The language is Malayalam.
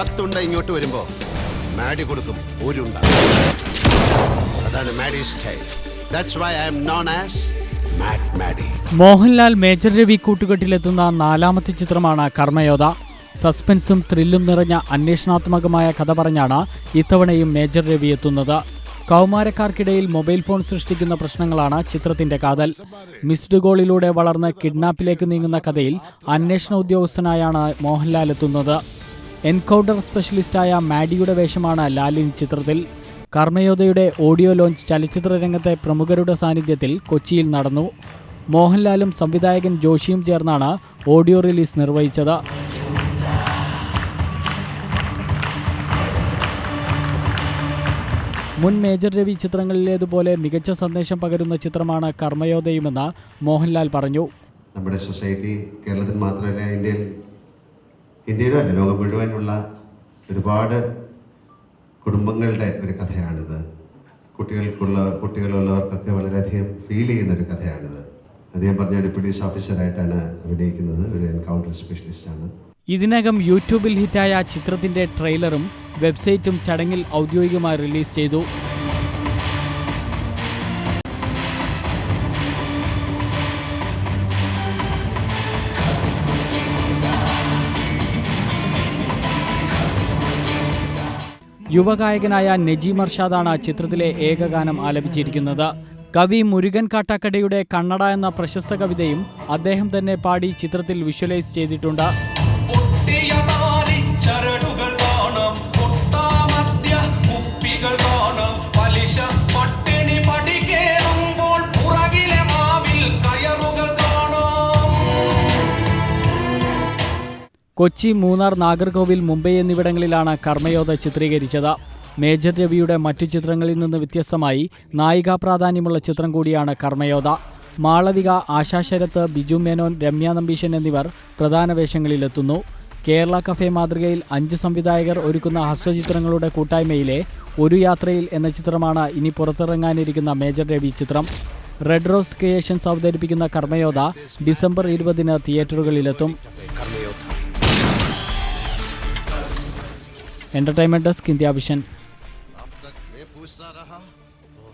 പത്തുണ്ട ഇങ്ങോട്ട് വരുമ്പോ മാഡി കൊടുക്കും ഒരുണ്ട. അതാണ് Maddy style that's why I am known as Mohanlal Major Ravi കൂട്ടുകെട്ടിലെത്തുന്ന നാലാമത്തെ ചിത്രമാണ് കർമ്മയോധ. സസ്പെൻസും ത്രില്ലും നിറഞ്ഞ അന്വേഷണാത്മകമായ കഥ പറഞ്ഞാണ് ഇത്തവണയും മേജർ രവി എത്തുന്നത്. കൗമാരക്കാർക്കിടയിൽ മൊബൈൽ ഫോൺ സൃഷ്ടിക്കുന്ന പ്രശ്നങ്ങളാണ് ചിത്രത്തിന്റെ കാതൽ. മിസ്ഡ് ഗോളിലൂടെ വളർന്ന് കിഡ്നാപ്പിലേക്ക് നീങ്ങുന്ന കഥയിൽ അന്വേഷണ ഉദ്യോഗസ്ഥനായാണ് മോഹൻലാൽ എത്തുന്നത്. എൻകൗണ്ടർ സ്പെഷ്യലിസ്റ്റായ മാഡിയുടെ വേഷമാണ് ലാലിൻ ചിത്രത്തിൽ. കർമ്മയോധയുടെ ഓഡിയോ ലോഞ്ച് ചലച്ചിത്ര രംഗത്തെ പ്രമുഖരുടെ സാന്നിധ്യത്തിൽ കൊച്ചിയിൽ നടന്നു. മോഹൻലാലും സംവിധായകൻ ജോഷിയും ചേർന്നാണ് ഓഡിയോ റിലീസ് നിർവഹിച്ചത്. മുൻ മേജർ രവി ചിത്രങ്ങളിലേതുപോലെ മികച്ച സന്ദേശം പകരുന്ന ചിത്രമാണ് കർമ്മയോധയുമെന്ന് മോഹൻലാൽ പറഞ്ഞു. നമ്മുടെ സൊസൈറ്റി കേരളത്തിൽ മാത്രമല്ല ഇന്ത്യയിൽ ഇന്ത്യയിലും അല്ല ലോകം മുഴുവനുള്ള ഒരുപാട് കുടുംബങ്ങളുടെ ഒരു കഥയാണിത്. കുട്ടികൾക്കുള്ള കുട്ടികളുള്ളവർക്കൊക്കെ വളരെയധികം ഫീൽ ചെയ്യുന്ന ഒരു കഥയാണിത് അദ്ദേഹം പറഞ്ഞ ഒരു പോലീസ് ഓഫീസറായിട്ടാണ് അഭിനയിക്കുന്നത്. ഒരു എൻകൗണ്ടർ സ്പെഷ്യലിസ്റ്റാണ് ഇതിനകം യൂട്യൂബിൽ ഹിറ്റായ ചിത്രത്തിന്റെ ട്രെയിലറും വെബ്സൈറ്റും ചടങ്ങിൽ ഔദ്യോഗികമായി റിലീസ് ചെയ്തു. യുവഗായകനായ നജീം അർഷാദാണ് ചിത്രത്തിലെ ഏകഗാനം ആലപിച്ചിരിക്കുന്നത്. കവി മുരുകൻ കാട്ടാക്കടയുടെ കണ്ണട എന്ന പ്രശസ്ത കവിതയും അദ്ദേഹം തന്നെ പാടി ചിത്രത്തിൽ വിഷ്വലൈസ് ചെയ്തിട്ടുണ്ട്. കൊച്ചി മൂന്നാർ നാഗർകോവിൽ മുംബൈ എന്നിവിടങ്ങളിലാണ് കർമ്മയോധ ചിത്രീകരിച്ചത്. മേജർ രവിയുടെ മറ്റു ചിത്രങ്ങളിൽ നിന്ന് വ്യത്യസ്തമായി നായികാ പ്രാധാന്യമുള്ള ചിത്രം കൂടിയാണ് കർമ്മയോധ. മാളവിക ആശാ ശരത്ത് ബിജു മേനോൻ രമ്യ നമ്പീശൻ എന്നിവർ പ്രധാന വേഷങ്ങളിലെത്തുന്നു. കേരള കഫേ മാതൃകയിൽ അഞ്ച് സംവിധായകർ ഒരുക്കുന്ന ഹസ്വചിത്രങ്ങളുടെ കൂട്ടായ്മയിലെ ഒരു യാത്രയിൽ എന്ന ചിത്രമാണ് ഇനി പുറത്തിറങ്ങാനിരിക്കുന്ന മേജർ രവി ചിത്രം. റെഡ് റോസ് ക്രിയേഷൻസ് അവതരിപ്പിക്കുന്ന കർമ്മയോധ ഡിസംബർ ഇരുപതിന് തിയേറ്ററുകളിലെത്തും. एंटरटेनमेंट डेस्क इंडिया विशन अब तक मैं पूछता रहा